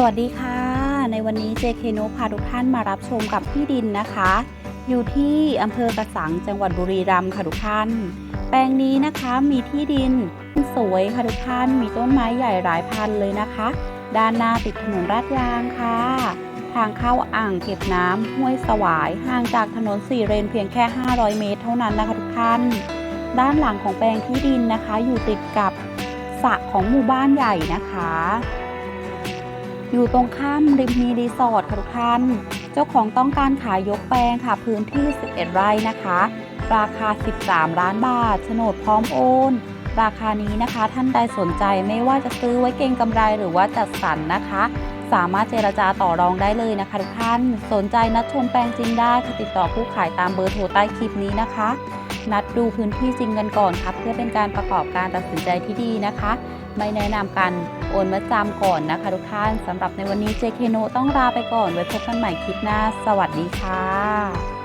สวัสดีค่ะ ในวันนี้ JK โนพาทุกท่านมารับชมกับที่ดินนะคะ อยู่ที่อำเภอกระสังจังหวัดบุรีรัมย์ค่ะทุกท่าน แปลงนี้นะคะมีที่ดินสวยค่ะทุกท่านมีต้นไม้ใหญ่หลายพันเลยนะคะ ด้านหน้าติดถนนลาดยางค่ะ ทางเข้าอ่างเก็บน้ำห้วยสวายห่างจากถนนสี่เลนเพียงแค่ 500 เมตร เท่านั้นนะคะทุกท่าน ด้านหลังของแปลงที่ดินนะคะ อยู่ติดกับสระของหมู่บ้านใหญ่นะคะ อยู่ตรงข้ามริมมีรีสอร์ทค่ะทุกท่าน เจ้าของต้องการขายยกแปลงค่ะพื้นที่ 11 ไร่นะคะ ราคา 13 ล้านบาทโฉนดพร้อมโอน ราคานี้นะคะท่านใดสนใจไม่ว่าจะซื้อไว้เก็งกำไรหรือว่าจัดสรรนะคะ สามารถเจรจาต่อรองได้เลยนะคะทุกท่าน สนใจนัดชมแปลงจริงได้ค่ะติดต่อผู้ขายตามเบอร์โทรใต้คลิปนี้นะคะ นัดดูพื้นที่จริงกันก่อนครับเพื่อเป็นการประกอบการตัดสินใจที่ดีนะคะ ไม่แนะนำการโอนมาจำก่อนนะคะทุกท่านสำหรับในวันนี้ JK No ต้องลาไปก่อนไว้พบกันใหม่คลิปหน้า สวัสดีค่ะ